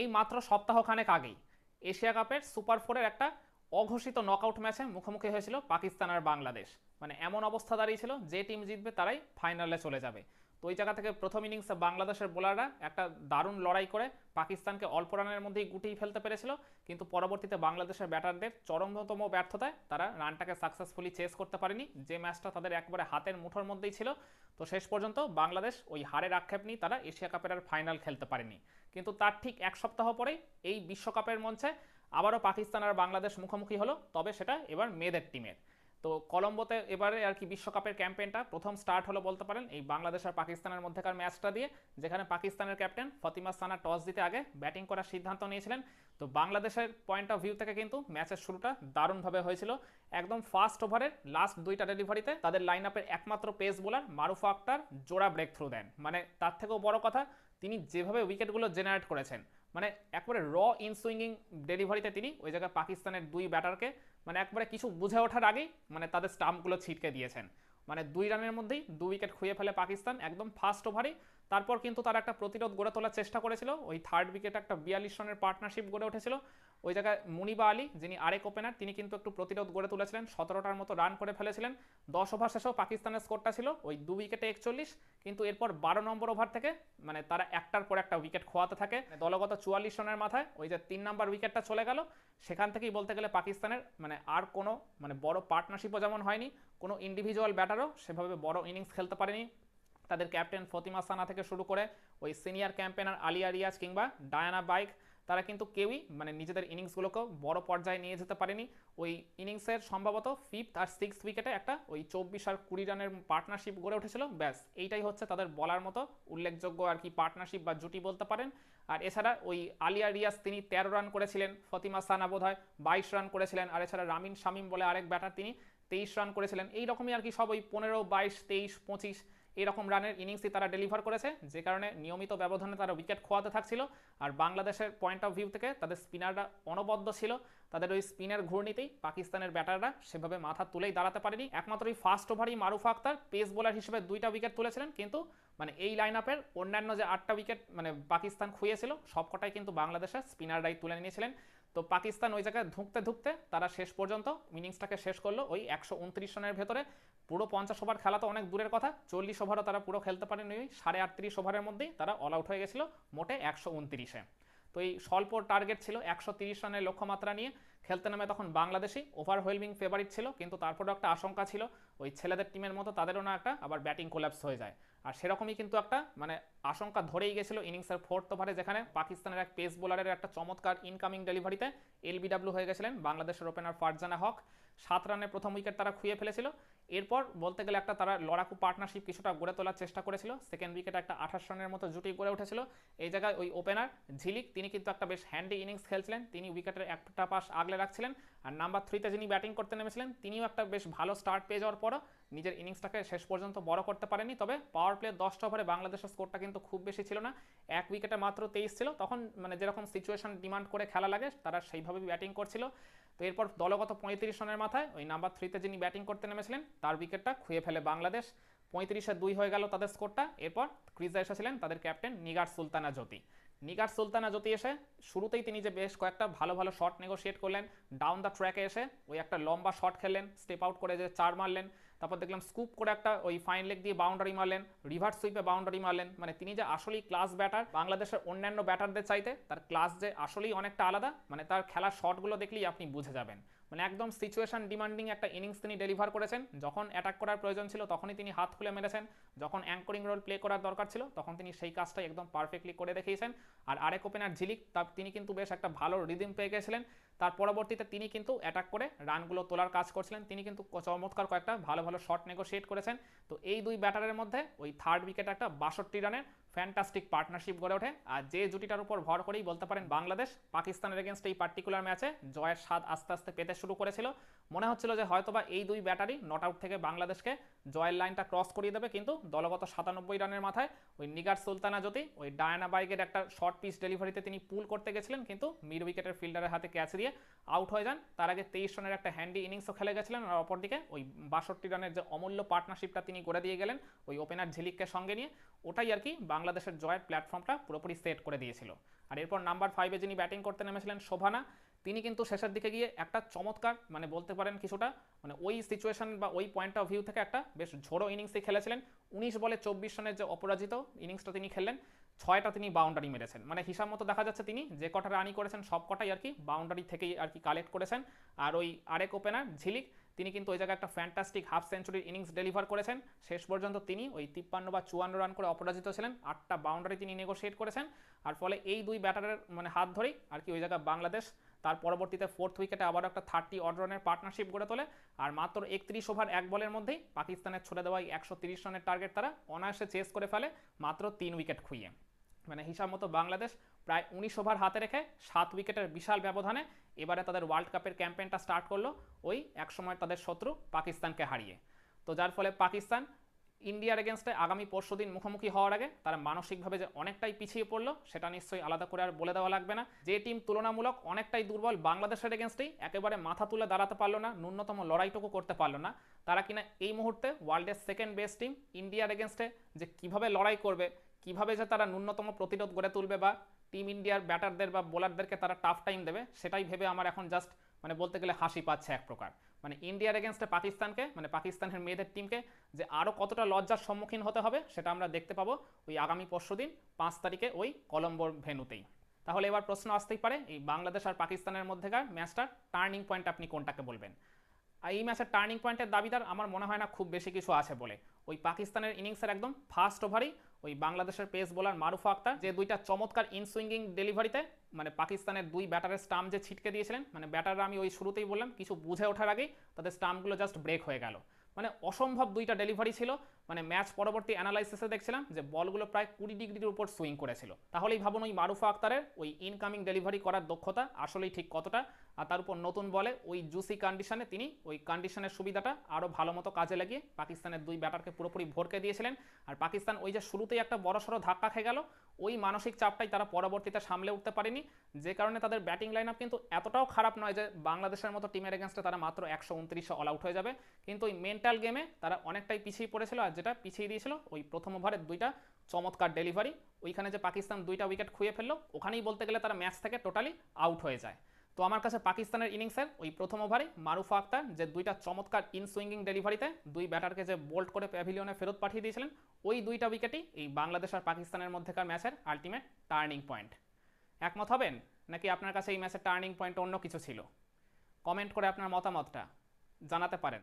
এই মাত্র সপ্তাহখানেক আগেই। এশিয়া কাপের সুপার ফোরের একটা অঘোষিত নকআউট ম্যাচে মুখোমুখি হয়েছিল পাকিস্তান আর বাংলাদেশ। মানে এমন অবস্থা দাঁড়িয়েছিল, যে টিম জিতবে তারাই ফাইনালে চলে যাবে। তো ওই জায়গা থেকে প্রথম ইনিংসে বাংলাদেশের বোলাররা একটা দারুণ লড়াই করে পাকিস্তানকে অল্প রানের মধ্যেই গুটিয়ে ফেলতে পেরেছিল। কিন্তু পরবর্তীতে বাংলাদেশের ব্যাটারদের চরমতম ব্যর্থতায় তারা রানটাকে সাকসেসফুলি চেস করতে পারেনি। যে ম্যাচটা তাদের একবারে হাতের মুঠোর মধ্যেই ছিল। তো শেষ পর্যন্ত বাংলাদেশ ওই হারের আক্ষেপ নিয়ে তারা এশিয়া কাপের আর ফাইনাল খেলতে পারেনি। কিন্তু তার ঠিক এক সপ্তাহ পরেই এই বিশ্বকাপের মঞ্চে আবারও পাকিস্তান আর বাংলাদেশ মুখোমুখি হলো। তবে সেটা এবার মেয়েদের টিমের তো কলম্বোতে এবারে আর কি বিশ্বকাপের ক্যাম্পেইনটা প্রথম স্টার্ট হলো বলতে পারেন এই বাংলাদেশ আর পাকিস্তানের মধ্যেকার ম্যাচটা দিয়ে, যেখানে পাকিস্তানের ক্যাপ্টেন ফতিমা সানা টস দিতে আগে ব্যাটিং করার সিদ্ধান্ত নিয়েছিলেন। তো বাংলাদেশের পয়েন্ট অফ ভিউ থেকে কিন্তু ম্যাচের শুরুটা দারুণভাবে হয়েছিল। একদম ফার্স্ট ওভারের লাস্ট দুইটা ডেলিভারিতে তাদের লাইন আপের একমাত্র পেস বোলার মারুফা আক্তার জোড়া ব্রেক থ্রু দেন। মানে তার থেকেও বড় কথা, তিনি যেভাবে উইকেটগুলো জেনারেট করেছেন মানে একবারে র ইনসুইঙ্গিং ডেলিভারিতে তিনি ওই জায়গায় পাকিস্তানের দুই ব্যাটারকে মানে একবারে কিছু বুঝে ওঠার আগেই মানে তাদের স্টাম্পগুলো ছিটকে দিয়েছেন। মানে দুই রানের মধ্যেই দু উইকেট খুঁয়ে ফেলে পাকিস্তান, একদম ফার্স্ট ওভারেই তারপর কিন্তু তারা একটা প্রতিরোধ গড়ে তোলার চেষ্টা করেছিল। ওই থার্ড উইকেটে একটা বিয়াল্লিশ রানের পার্টনারশিপ গড়ে উঠেছিল। ওই জায়গায় মুনিবা আলী, যিনি আরেক ওপেনার তিনি কিন্তু একটু প্রতিরোধ গড়ে তুলেছিলেন। সতেরোটার মতো রান করে ফেলেছিলেন। দশ ওভার শেষেও পাকিস্তানের স্কোরটা ছিল ওই দু উইকেটে একচল্লিশ। কিন্তু এরপর বারো নম্বর ওভার থেকে মানে তারা একটার পর একটা উইকেট খোয়াতে থাকে। দলগত চুয়াল্লিশ রানের মাথায় ওই যে তিন নম্বর উইকেটটা চলে গেল। সেখান থেকেই বলতে গেলে পাকিস্তানের মানে আর কোনো মানে বড় পার্টনারশিপও যেমন হয়নি, কোনো ইন্ডিভিজুয়াল ব্যাটারও সেভাবে বড় ইনিংস খেলতে পারেনি। তাদের ক্যাপ্টেন ফতিমা সানা থেকে শুরু করে ওই সিনিয়র ক্যাম্পেনার আলিয়া রিয়াজ কিংবা ডায়ানা বাইক, তারা কিন্তু কেউই মানে নিজেদের ইনিংসগুলোকেও বড় পর্যায়ে নিয়ে যেতে পারেনি। ওই ইনিংসের সম্ভবত ফিফথ আর সিক্স উইকেটে একটা ওই চব্বিশ আর কুড়ি রানের পার্টনারশিপ গড়ে উঠেছিল। ব্যাস, এইটাই হচ্ছে তাদের বলার মতো উল্লেখযোগ্য আর কি পার্টনারশিপ বা জুটি বলতে পারেন। আর এছাড়া ওই আলিয়া রিয়াজ তিনি তেরো রান করেছিলেন, ফতিমা সানা বোধ হয় বাইশ রান করেছিলেন, আর এছাড়া রামিন শামিম বলে আরেক ব্যাটার তিনি তেইশ রান করেছিলেন। এই রকমই আর কি সব ওই পনেরো, বাইশ, তেইশ, পঁচিশ এরকম রানের ইনিংসই তারা ডেলিভার করেছে, যে কারণে নিয়মিত ব্যবধানে তারা উইকেট খোয়াতে থাকছিল। আর বাংলাদেশের পয়েন্ট অফ ভিউ থেকে তাদের স্পিনাররা অনবদ্য ছিল। তাদের ওই স্পিনের ঘূর্ণিতেই পাকিস্তানের ব্যাটাররা সেভাবে মাথা তুলেই দাঁড়াতে পারেনি। একমাত্র ওই ফার্স্ট ওভারই মারুফ আক্তার পেস বোলার হিসেবে দুইটা উইকেট তুলেছিলেন, কিন্তু মানে এই লাইন আপের অন্যান্য যে আটটা উইকেট মানে পাকিস্তান খুঁয়েছিল সবকটাই কিন্তু বাংলাদেশের স্পিনাররাই তুলে নিয়েছিলেন। তো পাকিস্তান ওই জায়গায় ধুঁকতে ধুঁকতে তারা শেষ পর্যন্ত ইনিংসটাকে শেষ করল ওই একশো উনত্রিশ রানের ভেতরে। পুরো পঞ্চাশ ওভার খেলা তো অনেক দূরের কথা। চল্লিশ ওভারও তারা পুরো খেলতে পারেনি। ওই সাড়ে আটত্রিশ ওভারের মধ্যেই তারা অল আউট হয়ে গেছিল মোটে একশো উনত্রিশে। তো এই স্বল্প টার্গেট ছিল একশো তিরিশ রানের লক্ষ্যমাত্রা নিয়ে। খেলতে নামে তখন বাংলাদেশি ওভারওয়েলমিং ফেভারিট ছিল, কিন্তু তারপরেও একটা আশঙ্কা ছিল, ওই ছেলেদের টিমের মতো তাদেরও না একটা, আবার ব্যাটিং কোল্যাপস হয়ে যায়। আর সেরকমই কিন্তু একটা মানে আশঙ্কা ধরেই গেছিল ইনিংসের ফোর্থ ওভারে যেখানে পাকিস্তানের এক পেস বোলারের একটা চমৎকার ইনকামিং ডেলিভারিতে এলবিডাব্লিউ হয়ে গেছিলেন বাংলাদেশের ওপেনার ফারজানা হক। সাত রানে প্রথম উইকেট তারা খুঁয়ে ফেলেছিল। এরপর বলতে গেলে একটা তারা লড়াকু পার্টনারশিপ কিছুটা গড়ে তোলার চেষ্টা করেছিল। সেকেন্ড উইকেটে একটা আঠাশ রানের মতো জুটি গড়ে উঠেছিল। এই জায়গায় ওই ওপেনার ঝিলিক, তিনি কিন্তু একটা বেশ হ্যান্ডি ইনিংস খেলছিলেন। তিনি উইকেটের একটা পাশ আগলে রাখছিলেন আর নাম্বার থ্রিতে যিনি ব্যাটিং করতে নেমেছিলেন, তিনিও একটা বেশ ভালো স্টার্ট পেয়ে যাওয়ার পরও নিজের ইনিংসটাকে শেষ পর্যন্ত বড় করতে পারেনি তবে পাওয়ার প্লে দশটা ওভারে বাংলাদেশের স্কোরটা কিন্তু খুব বেশি ছিল না। এক উইকেটে মাত্র তেইশ ছিল। তখন মানে যেরকম সিচুয়েশন ডিমান্ড করে খেলা লাগে, তারা সেইভাবেই ব্যাটিং করছিল। তো এরপর দলগত পঁয়ত্রিশ রানের মাথায় ওই নাম্বার থ্রিতে যিনি ব্যাটিং করতে নেমেছিলেন, তার উইকেটটা খুঁয়ে ফেলে বাংলাদেশ। পঁয়ত্রিশে দুই হয়ে গেল তাদের স্কোরটা এরপর ক্রিজে এসেছিলেন তাদের ক্যাপ্টেন নিগার সুলতানা জ্যোতি। নিগার সুলতানা জ্যোতি এসে শুরুতেই তিনি যে বেশ কয়েকটা ভালো ভালো শট নেগোশিয়েট করলেন ডাউন দ্য ট্র্যাকে এসে ওই একটা লম্বা শট খেললেন স্টেপ আউট করে যে চার মারলেন। তারপর দেখলাম স্কুপ করে একটা ওই ফাইন লেগ দিয়ে বাউন্ডারি মারলেন রিভার্স সুইপে বাউন্ডারি মারলেন। মানে তিনি যে আসলেই ক্লাস ব্যাটার বাংলাদেশের অন্যান্য ব্যাটারদের চাইতে তার ক্লাস যে আসলেই অনেকটা আলাদা মানে তার খেলার শটগুলো দেখলেই আপনি বুঝে যাবেন। মানে একদম সিচুয়েশন ডিমান্ডিং একটা ইনিংস তিনি ডেলিভার করেছেন। যখন অ্যাটাক করার প্রয়োজন ছিল, তখনই তিনি হাত খুলে মেরেছেন। যখন অ্যাঙ্করিং রোল প্লে করার দরকার ছিল, তখন তিনি সেই কাজটাই একদম পারফেক্টলি করে দেখিয়েছেন। আর আরেক ওপেনার ঝিলিক তার তিনি কিন্তু বেশ একটা ভালো রিদিম পেয়ে গেছিলেন। তার পরবর্তীতে তিনি কিন্তু অ্যাটাক করে রানগুলো তোলার কাজ করছিলেন। তিনি কিন্তু চমৎকার কয়েকটা ভালো ভালো শট নেগোশিয়েট করেছেন। তো এই দুই ব্যাটারের মধ্যে ওই থার্ড উইকেট একটা বাষট্টি রানের ফ্যান্টাস্টিক পার্টনারশিপ গড়ে ওঠে। আর যে জুটিটার উপর ভর করেই বলতে পারেন বাংলাদেশ, পাকিস্তানের এগেনস্ট এই পার্টিকুলার ম্যাচে জয়ের স্বাদ আস্তে আস্তে পেতে শুরু করেছিল। মনে হচ্ছিল যে হয়তোবা এই দুই ব্যাটারি নট আউট থেকে বাংলাদেশকে জয়ের লাইনটা ক্রস করিয়ে দেবে, কিন্তু দলগত সাতানব্বই রানের মাথায় ওই নিগার সুলতানা জ্যোতি, ওই ডায়না বাইকের একটা শর্ট পিচ ডেলিভারিতে তিনি পুল করতে গেছিলেন, কিন্তু মিড উইকেটের ফিল্ডারের হাতে ক্যাচ দিয়ে আউট হয়ে যান। তার আগে তেইশ রানের একটা হ্যান্ডি ইনিংসও খেলে গেছিলেন আর অপরদিকে ওই বাষট্টি রানের যে অমূল্য পার্টনারশিপটা তিনি করে দিয়ে গেলেন, ওই ওপেনার ঝিলিককে সঙ্গে নিয়ে, ওটাই আর কি বাংলাদেশের জয়ের প্ল্যাটফর্মটা পুরোপুরি সেট করে দিয়েছিল। আর এরপর নাম্বার ফাইভে যিনি ব্যাটিং করতে নেমেছিলেন, শোভানা তিনি কিন্তু শেষের দিকে গিয়ে একটা চমৎকার মানে বলতে পারেন কিছুটা মানে ওই সিচুয়েশন বা ওই পয়েন্ট অফ ভিউ থেকে একটা বেশ ঝোড়ো ইনিংসই খেলেছিলেন। উনিশ বলে চব্বিশ রানের যে অপরাজিত ইনিংসটা তিনি খেললেন, ছয়টা তিনি বাউন্ডারি মেরেছেন। মানে হিসাব মতো দেখা যাচ্ছে তিনি যে কটা রানই করেছেন, সব কটাই আর কি বাউন্ডারি থেকেই আর কি কালেক্ট করেছেন। আর ওই আরেক ওপেনার ঝিলিক, তিনি কিন্তু ওই জায়গায় একটা ফ্যান্টাস্টিক হাফ সেঞ্চুরির ইনিংস ডেলিভার করেছেন। শেষ পর্যন্ত তিনি ওই তিপ্পান্ন বা চুয়ান্ন রান করে অপরাজিত ছিলেন। আটটা বাউন্ডারি তিনি নেগোশিয়েট করেছেন। আর ফলে এই দুই ব্যাটারের মানে হাত ধরেই আর কি ওই জায়গায় বাংলাদেশ তার পরবর্তীতে ফোর্থ উইকেটে আবার একটা থার্টি অড রানের পার্টনারশিপ গড়ে তোলে। আর মাত্র একত্রিশ ওভার এক বলের মধ্যেই পাকিস্তানের ছুড়ে দেওয়া একশো তিরিশ রানের টার্গেট তারা অনায়াসে চেস করে ফেলে মাত্র তিন উইকেট খুইয়ে। মানে হিসাব মতো বাংলাদেশ প্রায় উনিশ ওভার হাতে রেখে সাত উইকেটের বিশাল ব্যবধানে এবারে তাদের ওয়ার্ল্ড কাপের ক্যাম্পেইনটা স্টার্ট করল। ওই একসময় তাদের শত্রু পাকিস্তানকে হারিয়ে। তো যার ফলে পাকিস্তান ইন্ডিয়ার এগেনস্টে আগামী পরশু দিন মুখোমুখি হওয়ার আগে তারা মানসিকভাবে যে অনেকটাই পিছিয়ে পড়ল, সেটা নিশ্চয়ই আলাদা করে আর বলে দেওয়া লাগবে না। যে টিম তুলনামূলক অনেকটাই দুর্বল বাংলাদেশের এগেনস্টেই একেবারে মাথা তুলে দাঁড়াতে পারল না, ন্যূনতম লড়াইটুকু করতে পারল না। তারা কিনা এই মুহূর্তে ওয়ার্ল্ডের সেকেন্ড বেস্ট টিম ইন্ডিয়ার এগেনস্টে যে কীভাবে লড়াই করবে, কীভাবে যে তারা ন্যূনতম প্রতিরোধ গড়ে তুলবে বা টিম ইন্ডিয়ার ব্যাটারদের বা বোলারদেরকে তারা টাফ টাইম দেবে, সেটাই ভেবে আমার এখন জাস্ট মানে বলতে গেলে হাসি পাচ্ছে এক প্রকার। মানে ইন্ডিয়ার এগেনস্টে পাকিস্তানকে মানে পাকিস্তানের মেয়েদের টিমকে যে আরও কতটা লজ্জার সম্মুখীন হতে হবে, সেটা আমরা দেখতে পাবো ওই আগামী পরশু দিন, পাঁচ তারিখে ওই কলম্বোর ভেনুতেই তাহলে এবার প্রশ্ন আসতেই পারে, এই বাংলাদেশ আর পাকিস্তানের মধ্যেকার ম্যাচটার টার্নিং পয়েন্ট আপনি কোনটাকে বলবেন? এই ম্যাচের টার্নিং পয়েন্টের দাবিদার আমার মনে হয় না খুব বেশি কিছু আছে বলে। ওই পাকিস্তানের ইনিংসের একদম ফার্স্ট ওভারই ওই বাংলাদেশের পেস বোলার মারুফা আক্তার যে দুইটা চমৎকার ইনসুইঙ্গিং ডেলিভারিতে মানে পাকিস্তানের দুই ব্যাটারের স্টাম্প যে ছিটকে দিয়েছিলেন মানে ব্যাটাররা আমি ওই শুরুতেই বললাম, কিছু বুঝে ওঠার আগেই তাদের স্টাম্পগুলো জাস্ট ব্রেক হয়ে গেল। মানে অসম্ভব দুইটা ডেলিভারি ছিল মানে ম্যাচ পরবর্তী অ্যানালাইসিসে দেখছিলাম যে বলগুলো প্রায় কুড়ি ডিগ্রির উপর সুইং করেছিল। তাহলেই ভাবুন ওই মারুফা আক্তারের ওই ইনকামিং ডেলিভারি করার দক্ষতা আসলেই ঠিক কতটা আর তার উপর নতুন বলে ওই জুসি কন্ডিশনে তিনি ওই কন্ডিশনের সুবিধাটা আরও ভালো মতো কাজে লাগিয়ে পাকিস্তানের দুই ব্যাটারকে পুরোপুরি ভরকে দিয়েছিলেন। আর পাকিস্তান ওই যে শুরুতেই একটা বড়সড় ধাক্কা খেয়ে গেল, ওই মানসিক চাপটাই তারা পরবর্তীতে সামলে উঠতে পারেনি। যে কারণে তাদের ব্যাটিং লাইন আপ কিন্তু এতটাও খারাপ নয় যে বাংলাদেশের মতো টিমের এগেনস্টে তারা মাত্র একশো উনত্রিশে অল আউট হয়ে যাবে। কিন্তু ওই মেন্টাল গেমে তারা অনেকটাই পিছিয়ে পড়েছিল আর যেটা পিছিয়ে দিয়েছিল ওই প্রথম ওভারের দুইটা চমৎকার ডেলিভারি ওইখানে যে পাকিস্তান দুইটা উইকেট খুঁয়ে ফেলল, ওখানেই বলতে গেলে তারা ম্যাচ থেকে টোটালি আউট হয়ে যায়। তো আমার কাছে পাকিস্তানের ইনিংসের ওই প্রথম ওভারে মারুফা আক্তার যে দুইটা চমৎকার ইন সুইঙ্গিং ডেলিভারিতে দুই ব্যাটারকে যে বোল্ট করে প্যাভিলিয়নে ফেরত পাঠিয়ে দিয়েছিলেন, ওই দুইটা উইকেটই এই বাংলাদেশ আর পাকিস্তানের মধ্যেকার ম্যাচের আলটিমেট টার্নিং পয়েন্ট একমত হবেন? নাকি আপনার কাছে এই ম্যাচের টার্নিং পয়েন্ট অন্য কিছু ছিল? কমেন্ট করে আপনার মতামতটা জানাতে পারেন।